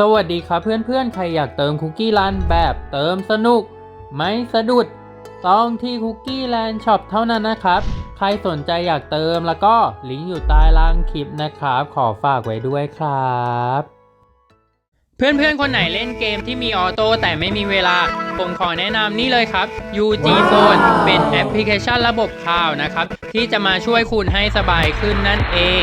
สวัสดีครับเพื่อนๆ ใครอยากเติมคุกกี้รันแบบเติมสนุก ไม่สะดุด ต้องที่คุกกี้แลนด์ช็อปเท่านั้นนะครับ ใครสนใจอยากเติมแล้วก็ลิงก์อยู่ใต้ล่างคลิปนะครับ ขอฝากไว้ด้วยครับ เพื่อนๆ คนไหนเล่นเกมที่มีออโต้แต่ไม่มีเวลา ผมขอแนะนำนี่เลยครับ UG Zone เป็นแอปพลิเคชันระบบข่าวนะครับ ที่จะมาช่วยคุณให้สบายขึ้นนั่นเอง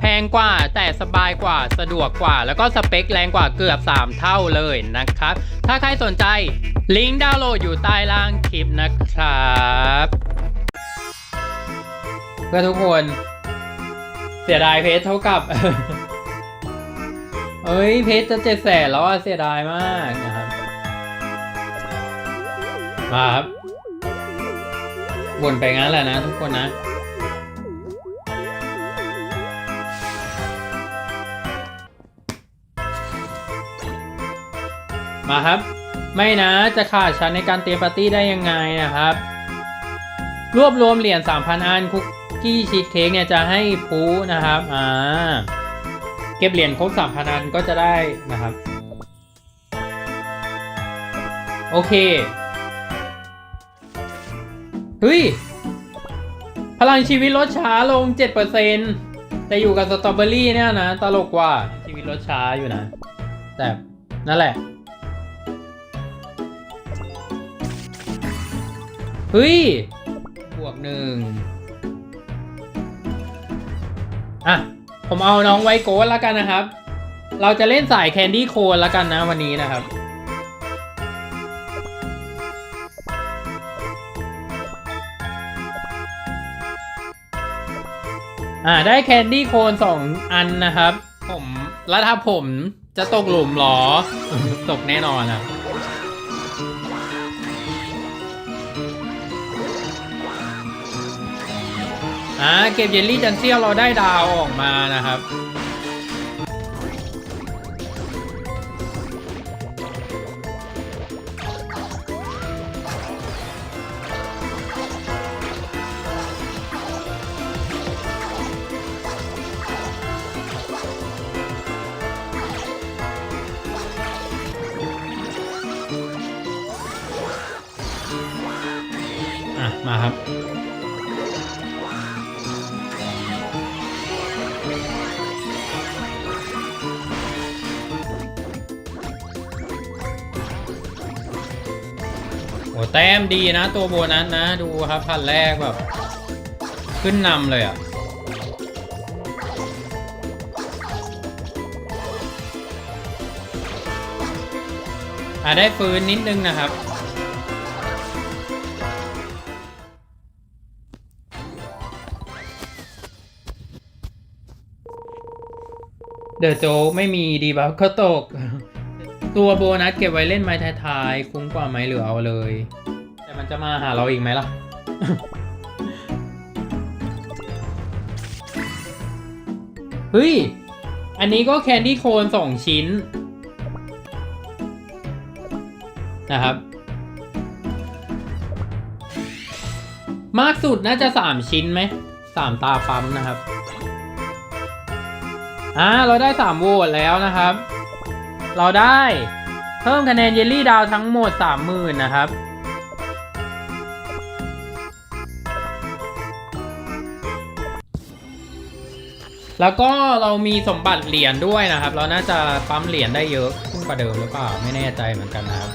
แพงกว่าแต่สบายกว่าสะดวกกว่า แล้วก็สเปคแรงกว่าเกือบ 3 เท่าเลยนะครับ ถ้าใครสนใจลิงก์ดาวน์โหลดอยู่ใต้ล่างคลิปนะครับเพื่อทุกคนเสียดายเพจเท่ากับเอ้ยเพจจะเจ็ดแสนแล้วอะเสียดายมากนะครับมาครับวนไปงั้นแหละนะทุกคนนะ มาครับ ไม่นะจะขาดฉันในการเตรียมปาร์ตี้ได้ยังไงนะครับ รวบรวมเหรียญ3,000 อันคุกกี้ชีสเค้กเนี่ยจะให้ปูนะครับอ่าเก็บเหรียญครบ3,000 อันก็จะได้นะครับ โอเคเฮ้ยพลังชีวิตลดช้าลง 7%แต่อยู่กับสตรอเบอรี่เนี่ยนะ ตลกกว่าชีวิตลดช้าอยู่นะ แต่นั่นแหละ เฮ้ย บวกหนึ่งอะ ผมเอาน้องไวโก้แล้วกันนะครับ เราจะเล่นสายแคนดี้โคนแล้วกันนะวันนี้นะครับ อ่าได้แคนดี้โคนสองอันนะครับ ผมแล้วถ้าผมจะตกหลุมหรอ ตกแน่นอนครั อ่าเก็บเยลลี่จันเซียวเราได้ดาวออกมานะครับ ดีนะ ตัวโบนัสนะ ดูครับพันแรกแบบ ขึ้นนำเลยอะอะได้ฟื้นนิดนึงนะครับ เดอะโจไม่มีดีบัฟก็ตก ตัวโบนัสเก็บไว้เล่นไม้ท้ายๆ คุ้มกว่าไหมหรือเอาเลย จะมาหาเราอีกไหมล่ะ เฮ้ย อันนี้ก็แคนดี้โคนสองชิ้น นะครับ มากสุดน่าจะสามชิ้นไหมสามตาปั๊มนะครับ อ่า เราได้สามโหวตแล้วนะครับ เราได้เพิ่มคะแนนเยลลี่ดาวทั้งหมด 30,000 นะครับ แล้วก็เรามีสมบัติเหรียญด้วยนะครับ เราน่าจะปั๊มเหรียญได้เยอะขึ้นกว่าเดิมหรือเปล่าไม่แน่ใจเหมือนกันนะครับ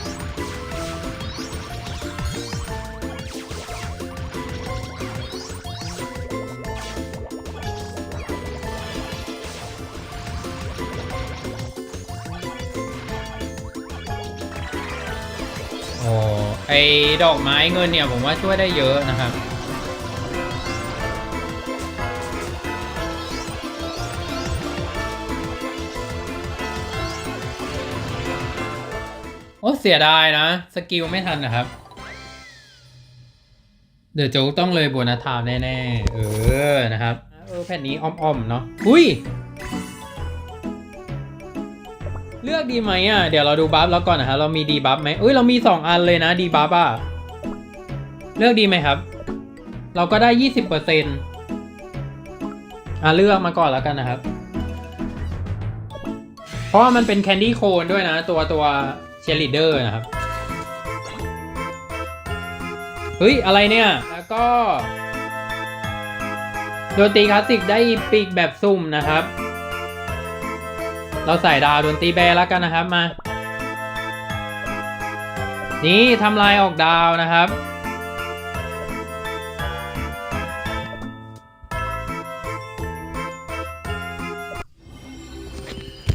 โอ้ไอดอกไม้เงินเนี่ยผมว่าช่วยได้เยอะนะครับ โอ้เสียดายนะ สกิลไม่ทันนะครับ เดี๋ยวโจ๊กต้องเลยโบนัสไทม์แน่ๆ เออนะครับแผ่นนี้อ่อมๆเนาะอุ้ย เลือกดีไหมอะ เดี๋ยวเราดูบัฟแล้วก่อนนะครับเรามีดีบัฟไหมอุ้ยเรามีสองอันเลยนะดีบัฟอะ เลือกดีไหมครับ เราก็ได้ยี่สิบเปอร์เซ็นต์อะเลือกมาก่อนแล้วกันนะครับ เพราะว่ามันเป็นแคนดี้โคนด้วยนะ ตัวตัว เชลิเดอร์นะครับ เฮ้ย อะไรเนี่ย แล้วก็ดนตรีคลาสสิกได้ปีกแบบซุ่มนะครับ เราใส่ดาวดนตรีแบร์แล้วกันนะครับมา นี่ทำลายออกดาวนะครับ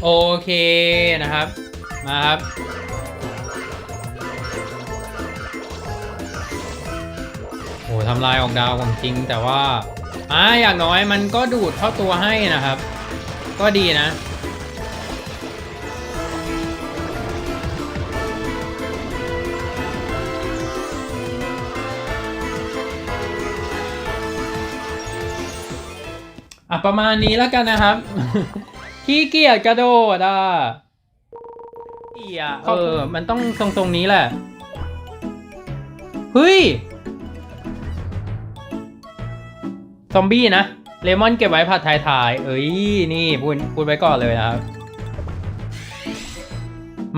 โอเคนะครับ มาครับ ทำลายออกดาวของจริง แต่ว่าอ่าอย่างน้อยมันก็ดูดเข้าตัวให้นะครับ ก็ดีนะอะประมาณนี้แล้วกันนะครับ ขี้เกียจกระโดดอะเกียเออ มันต้องตรงตรงๆนี้แหละ เฮ้ย ซอมบี้นะ เลมอนเก็บไว้ผัดท้ายๆ เอ้ย นี่พูดพูดไว้ก่อนเลยนะครับ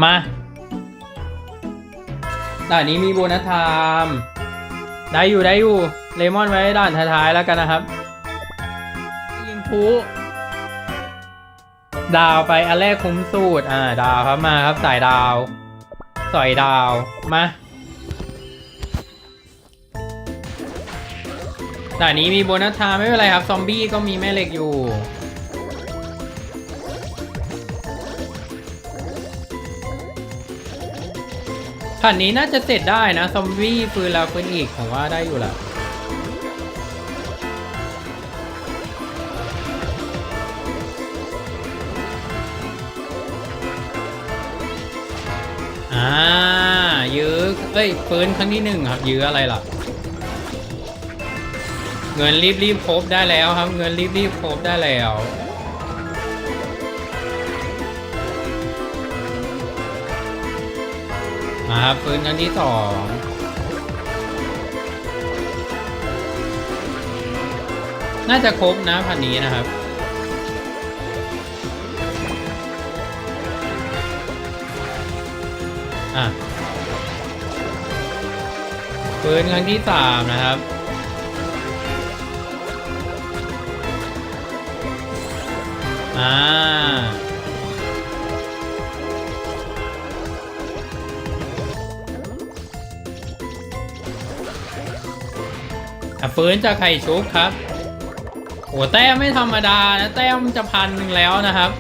มาด่านนี้มีโบนัสไทม์ได้อยู่ได้อยู่ เลมอนไว้ด่านท้ายๆแล้วกันนะครับ ยิงพูดาวไปอันแรกคุ้มสูตร อ่า ดาวครับมาครับสายดาว สอยดาว มา ด่านนี้มีโบนัสทม์ไม่เป็นไรครับ ซอมบี้ก็มีแม่เหล็กอยู่ ผ่านนี้น่าจะเสร็จได้นะ ซอมบี้ฟื้นแล้วฟื้นอีกผมว่าได้อยู่แหละอ่ายื้อเอ้ยฟื้นครั้งที่หนึ่งครับ ยื้ออะไรล่ะ เงินรีบรีบๆครบได้แล้วครับ เงินรีบรีบๆครบได้แล้วมาครับฟื้นครั้งที่สองน่าจะครบนะพันนี้นะครับอะปืนครั้งที่สามนะครับ อ่าฟื้นจากไข่ชุบครับโอ้แต้มไม่ธรรมดานะแต้มจะพันหนึ่งแล้วนะครับ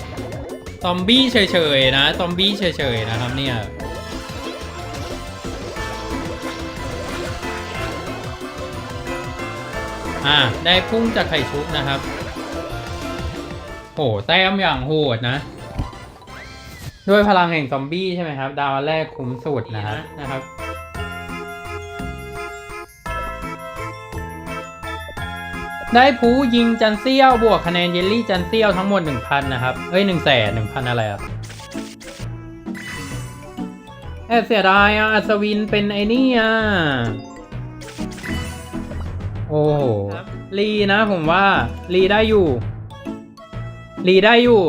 ซอมบี้เฉยๆนะซอมบี้เฉยๆนะครับเนี่ยอ่าได้พุ่งจากไข่ชุบนะครับ โหแต้มอย่างโหดนะ ด้วยพลังแห่งซอมบี้ใช่ไหมครับ ดาวแรกคุ้มสุดนะครับนะครับได้ผูยิงจันเซียวบวกคะแนนเยลลี่จันเซียวทั้งหมด 1,000 นะครับ เอ้ย 1 0 0 0 0 0 1,000 อะไรอะแอบเสียดายอะ อัศวินเป็นไอ้นี่อะ โอ้โหรีนะผมว่ารีได้อยู่ รีได้อยู่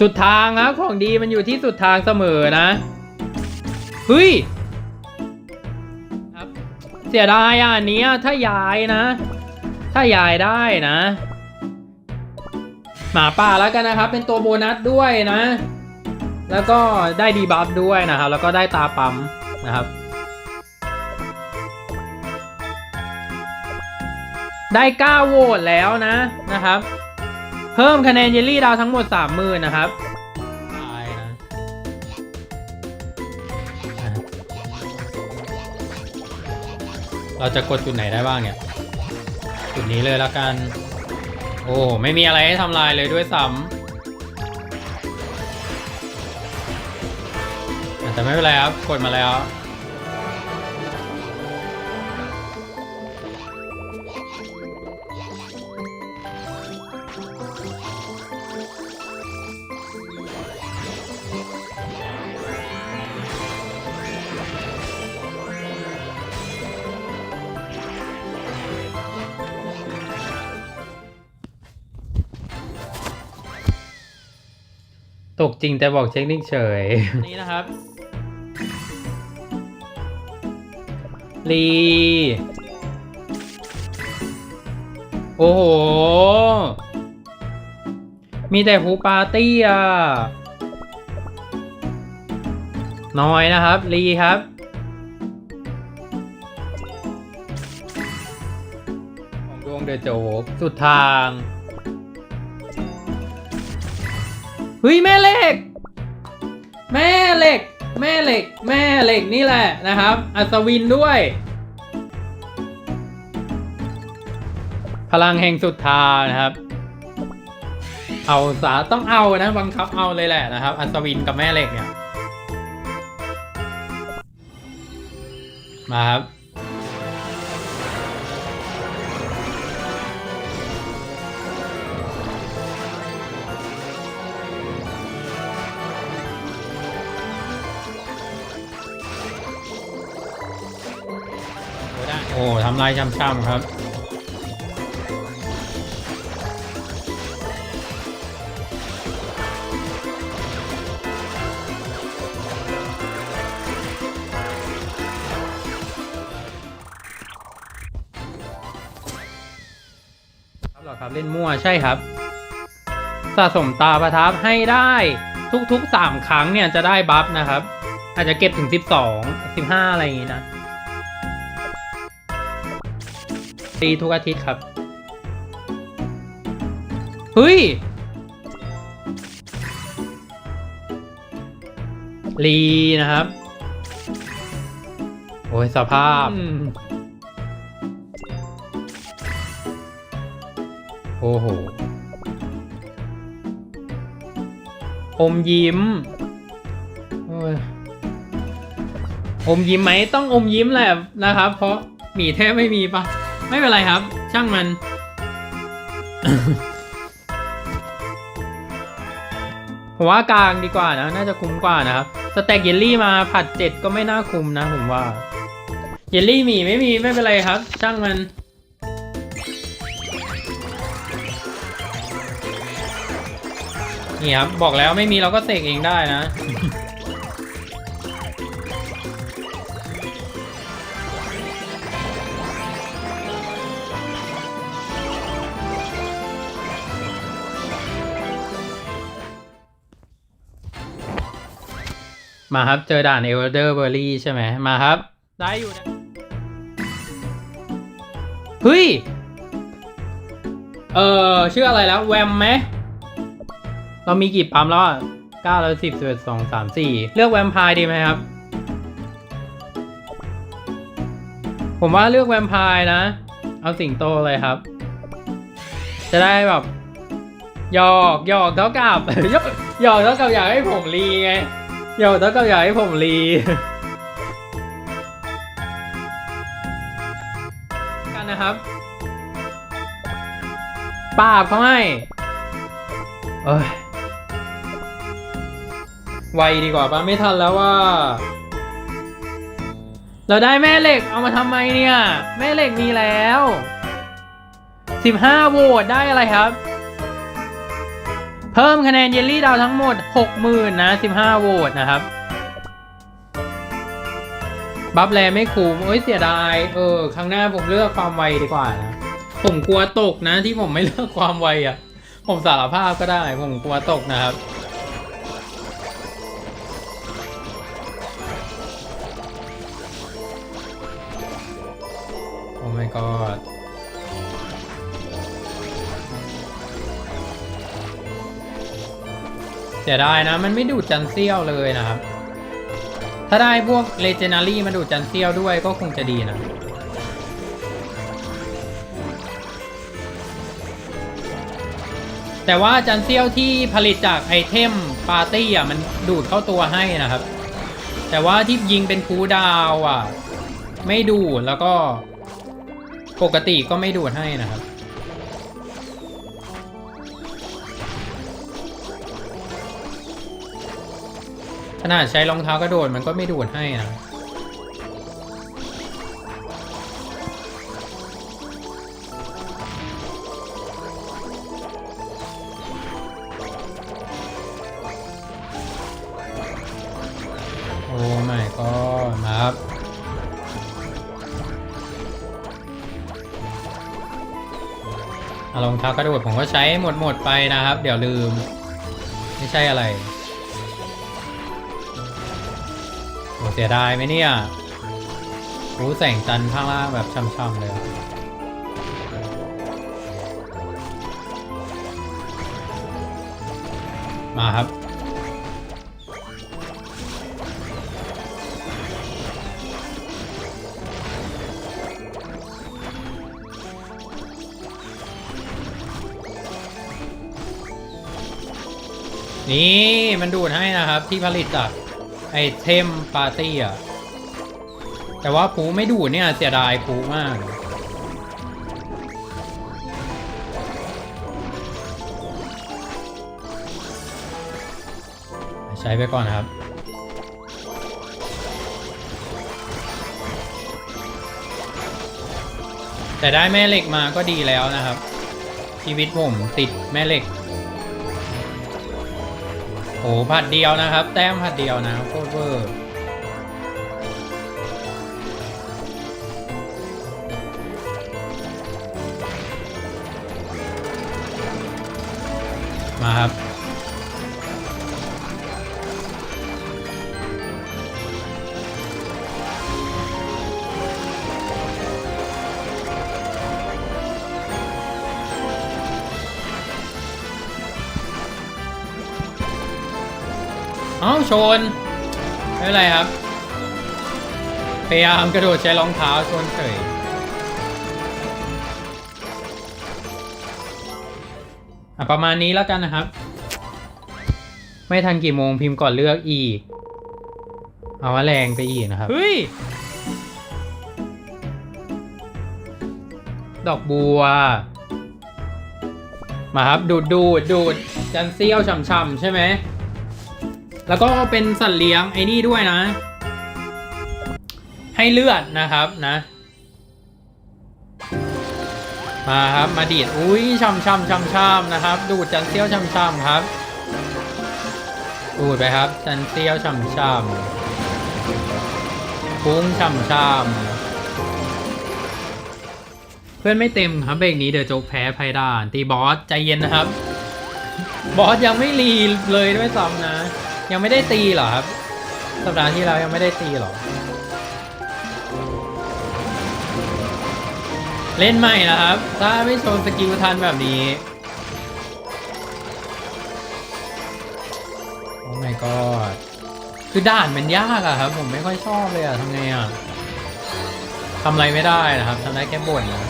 สุดทางครับของดีมันอยู่ที่สุดทางเสมอนะ เฮ้ยครับเสียดายอะอันเนี้ยถ้าย้ายนะ ถ้าย้ายได้นะ หมาป่าแล้วกันนะครับ เป็นตัวโบนัสด้วยนะ แล้วก็ได้ดีบัฟด้วยนะครับ แล้วก็ได้ตาปั๊มนะครับ ได้ 9 โหวตแล้วนะนะครับ เพิ่มคะแนนเยลลี่ดาวทั้งหมด3มื่นนะครับตายนะเราจะกดจุดไหนได้บ้างเนี่ย จุดนี้เลยแล้วกัน โอ้ไม่มีอะไรให้ทำลายเลยด้วยซ้ำแต่ไม่เป็นไรครับ กดมาแล้ว ตกจริงแต่บอกเทคนิคเฉย นี่นะครับ ลี โอ้โห มีแต่ฮูปาร์ตี้อะ น้อยนะครับ ลีครับ ของดวงเดอะโจกสุดทาง ฮ้ยแม่เหล็ก แม่เหล็ก แม่เหล็ก แม่เหล็กนี่แหละนะครับ อัศวินด้วย พลังแห่งสุดทานะครับ เอาสาต้องเอานะบังคับเอาเลยแหละนะครับ อัศวินกับแม่เหล็กเนี่ยมาครับ อ้ได้โอ้ทำลายช่ำๆครับ ครับหรอครับเล่นมั่วใช่ครับ สะสมตาประทับให้ได้ทุกๆ 3 ครั้งเนี่ยจะได้บัฟนะครับ อาจจะเก็บถึง 12 15 อะไรอย่างงี้นะ ตีทุกอาทิตย์ครับ เฮ้ยลีนะครับ โอ้ยสภาพ โอ้โห อมยิ้มโอ้ยอมยิ้มไหมต้องอมยิ้มแหละนะครับ เพราะหมีแทบไม่มีปะ ไม่เป็นไรครับ ช่างมัน ผมว่ากลางดีกว่านะ น่าจะคุ้มกว่านะครับ สแต็กเยลลี่มาผัดเจ็ดก็ไม่น่าคุ้มนะผมว่า เยลลี่มีไม่มีไม่เป็นไรครับ ช่างมันนี่ครับบอกแล้วไม่มีเราก็เสกเองได้นะ มาครับ เจอด่านเอลเดอร์เบอร์รี่ใช่ไหมมาครับ ได้อยู่นะเฮ้ย เออชื่ออะไรแล้ว แวมไหม เรามีกี่ปั๊มแล้วอะเก้าแล้วสิบสิบเอ็ดสองสามสี่เลือกแวมไพร์ดีไหมครับ ผมว่าเลือกแวมไพร์นะ เอาสิงโตเลยครับ จะได้แบบหยอกหยอกเท่ากับหยอกหยอกเท่ากับอยากให้ผมรีไง หยอกเท่ากับอยากให้ผมรีกันนะครับปาบเขาให้เอ้ยไวดีกว่าปะไม่ทันแล้วว่า เราได้แม่เหล็กเอามาทำไมเนี่ย แม่เหล็กมีแล้ว 15โหวตได้อะไรครับ เพิ่มคะแนนเยลลี่ดาวทั้งหมด 60,000นะ 15 โหวตนะครับ บัฟแลไม่คุ้มโอ้ยเสียดาย เออ ครั้งหน้าผมเลือกความไวดีกว่านะ ผมกลัวตกนะที่ผมไม่เลือกความไวอะ ผมสารภาพก็ได้ ผมกลัวตกนะครับโอ้ my god เสียดายนะ มันไม่ดูดจันเซียวเลยนะครับ ถ้าได้พวกเลเจนารี่มาดูดจันเซียวด้วยก็คงจะดีนะแต่ว่าจันเซียวที่ผลิตจากไอเทมปาร์ตี้อะมันดูดเข้าตัวให้นะครับ แต่ว่าที่ยิงเป็นคูดาวอะ ไม่ดูดแล้วก็ปกติก็ไม่ดูดให้นะครับ ขนาดใช้รองเท้ากระโดดมันก็ไม่โดดให้นะรองเท้ากระโดดผมก็ใช้หมดหมดไปนะครับ เดี๋ยวลืม ไม่ใช่อะไร เสียดายไหมเนี่ยรู้แสงจันทร์ข้างล่างแบบช่ำๆเลยอะมาครับ นี่มันดูดให้นะครับที่ผลิตจาก อเทมปาร์ตี้อะ แต่ว่าผูไม่ดูเนี่ยเสียดายผูมาก ใช้ไปก่อนครับแต่ได้แม่เหล็กมาก็ดีแล้วนะครับ ชีวิตผมติดแม่เหล็ก อ้ผัดเดียวนะครับ แต้มผัดเดียวนะโคตรเวอร์มาครับ เอ้าชน ไม่เป็นไรครับ พยายามกระโดดใช้รองเท้าชนเฉยอะประมาณนี้แล้วกันนะครับ ไม่ทันกี่โมงพิมพ์ก่อนเลือกอีก เอาว่าแรงไปอีกนะครับ เฮ้ย ดอกบัว มาครับ ดูดดูดดูดจันเซี่ยวช่ำๆใช่ไหม แล้วก็เป็นสัตว์เลี้ยงไอ้นี่ด้วยนะ ให้เลือดนะครับนะ มาครับมาดีดอุ้ยช่ำช่ำช่ำช่ำนะครับ ดูดจันเซียวช่ำช่ำครับดูดไปครับ จันเซียวช่ำช่ำพุ้งช่ำช่ำเพื่อนไม่เต็มครับเบรกนี้เดี๋ยวโจ๊กแพ้ไพดานตีบอสใจเย็นนะครับ บอสยังไม่รีเลยด้วยซ้ำนะ ยังไม่ได้ตีเหรอครับ สัปดาห์ที่แล้วยังไม่ได้ตีเหรอ เล่นใหม่นะครับ ถ้าไม่โชว์สกิลทันแบบนี้ โอ้ my god คือด่านมันยากอะครับ ผมไม่ค่อยชอบเลยอะทำไงอะทำอะไรไม่ได้นะครับทำได้แค่บ่นนะ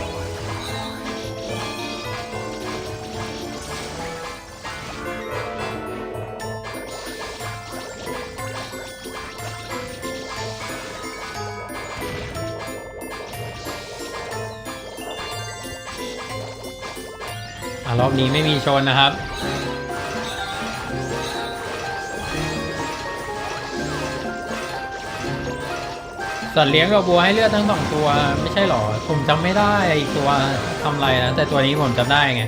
รอบนี้ไม่มีชนนะครับ สัตว์เลี้ยงกับบัวให้เลือดทั้งสองตัวไม่ใช่หรอ ผมจำไม่ได้อีกตัวทำไรนะ แต่ตัวนี้ผมจำได้ไง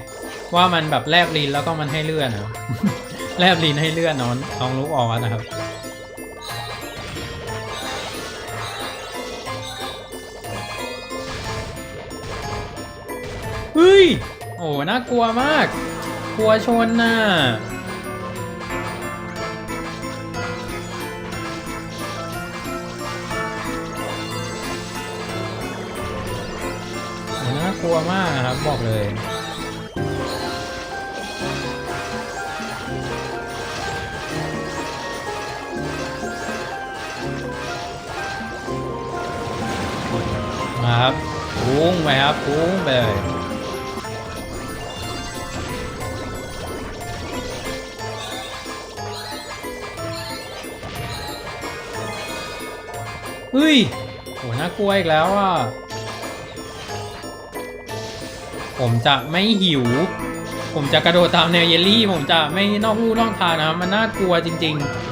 ว่ามันแบบแลบลิ้นแล้วก็มันให้เลือดนะแลบลิ้นให้เลือดนอนลองลุกออกนะครับเฮ้ย โอ้น่ากลัวมาก กลัวชนน่ะน่ากลัวมากครับบอกเลยมาครับปุ้งไปครับปุ้งไปเลย เฮ้ยโหน่ากลัวอีกแล้วอะ ผมจะไม่หิว ผมจะกระโดดตามแนวเยลลี่ ผมจะไม่นอกลู่นอกทางนะ มันน่ากลัวจริง ๆ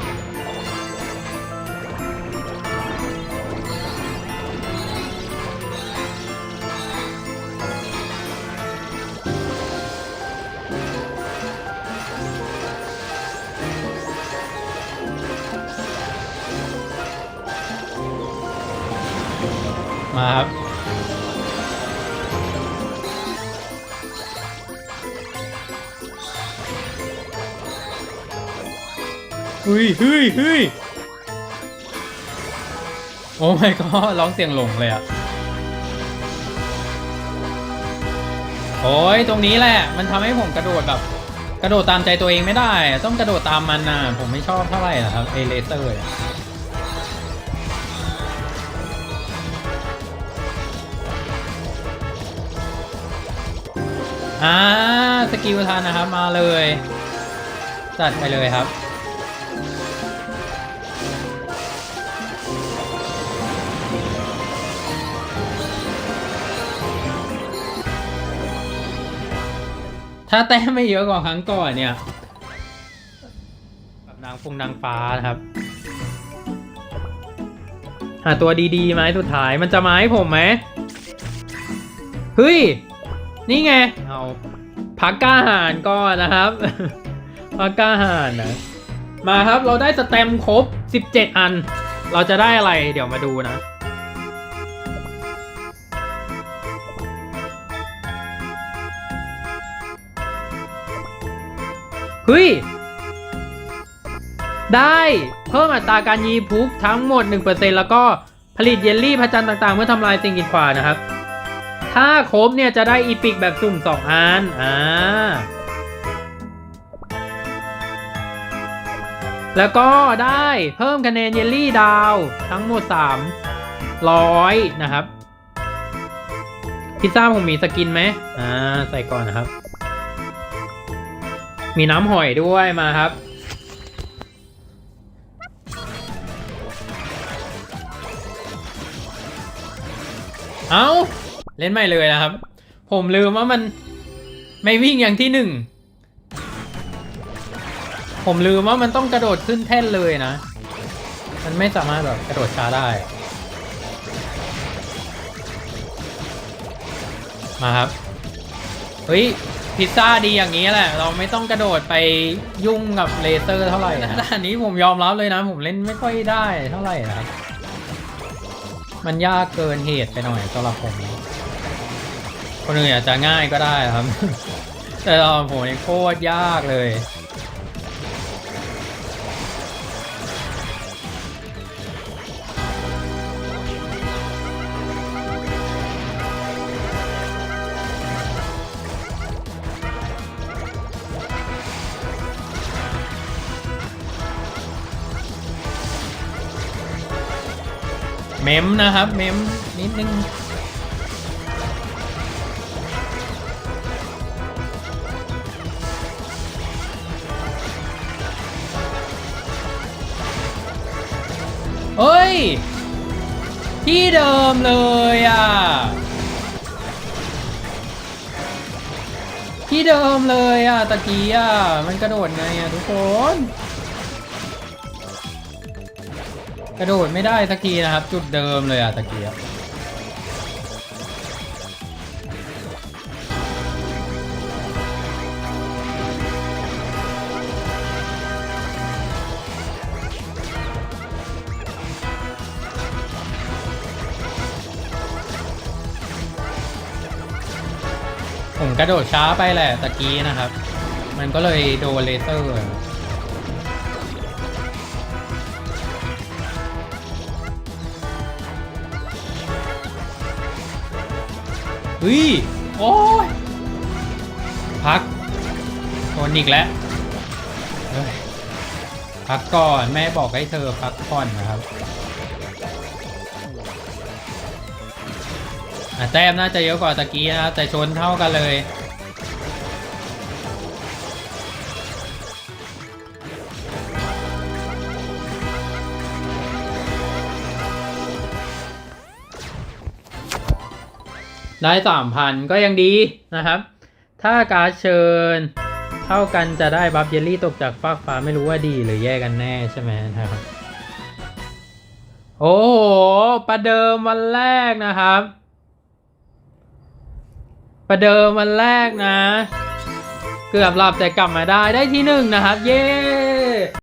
เฮ้ยเฮ้ยเฮ้ยโอ้ my god ร้องเสียงหลงเลยอะโอ้ยตรงนี้แหละ มันทำให้ผมกระโดดแบบ กระโดดตามใจตัวเองไม่ได้ ต้องกระโดดตามมันนะผมไม่ชอบเท่าไหร่นะครับ เอเลเซอร์อะอ่าสกิลทันนะครับมาเลย จัดไปเลยครับ ถ้าแต้มไม่เยอะกว่าครั้งก่อนเนี่ยแบบนางฟงนางฟ้านะครับหาตัวดีๆไหมสุดท้ายมันจะมาให้ผมไหมเฮ้ย นี่ไง เอาพักกล้าหารก่อนนะครับ พักกล้าหารนะ มาครับเราได้สแตมครบ 17 อัน เราจะได้อะไรเดี๋ยวมาดูนะ เฮ้ย ได้เพิ่มอัตราการยีพุกทั้งหมด 1%แล้วก็ผลิตเยลลี่พระจันทร์ต่างๆ เมื่อทำลายสิ่งกีดขวางนะครับ ถ้าครบเนี่ยจะได้อีพิกแบบสุ่ม 2 อัน อ่า แล้วก็ได้เพิ่มคะแนนเยลลี่ดาวทั้งหมด 300 นะครับ พิซซ่าผมมีสกินไหมอ่า ใส่ก่อนนะครับ มีน้ำหอยด้วยมาครับ เอาเล่นใหม่เลยนะครับ ผมลืมว่ามันไม่วิ่งอย่างที่หนึ่ง ผมลืมว่ามันต้องกระโดดขึ้นแท่นเลยนะ มันไม่สามารถแบบกระโดดช้าได้ มาครับ เฮ้ย พิซซ่าดีอย่างนี้แหละ เราไม่ต้องกระโดดไปยุ่งกับเลเซอร์เท่าไหร่นะอันนี้ผมยอมรับเลยนะ ผมเล่นไม่ค่อยได้เท่าไหร่นะครับ มันยากเกินเหตุไปหน่อยสำหรับผมคนอื่นอาจจะง่ายก็ได้ครับ แต่เราผมยังโคตรยากเลย เมมนะครับ เมมนิดนึงเฮ้ย ที่เดิมเลยอะ ที่เดิมเลยอะตะกี้อะ มันกระโดดไงอะทุกคน กระโดดไม่ได้สักทีนะครับ จุดเดิมเลยอะตะกี้ผมกระโดดช้าไปแหละตะกี้นะครับ มันก็เลยโดนเลเซอร์ เฮ้ย โอ้ย พักโดนอีกแล้วพักก่อน แม่บอกให้เธอพักก่อนนะครับอะแต้มน่าจะเยอะกว่าตะกี้นะครับแต่ชนเท่ากันเลย ได้สามพันก็ยังดีนะครับ ถ้าการเชิญเท่ากันจะได้บัฟเยลลี่ตกจากฟากฟ้าไม่รู้ว่าดีหรือแย่กันแน่ใช่ไหมนะครับ โอ้โห ประเดิมวันแรกนะครับ ประเดิมวันแรกนะ เกือบหลับแต่กลับมาได้ได้ที่หนึ่งนะครับ เย้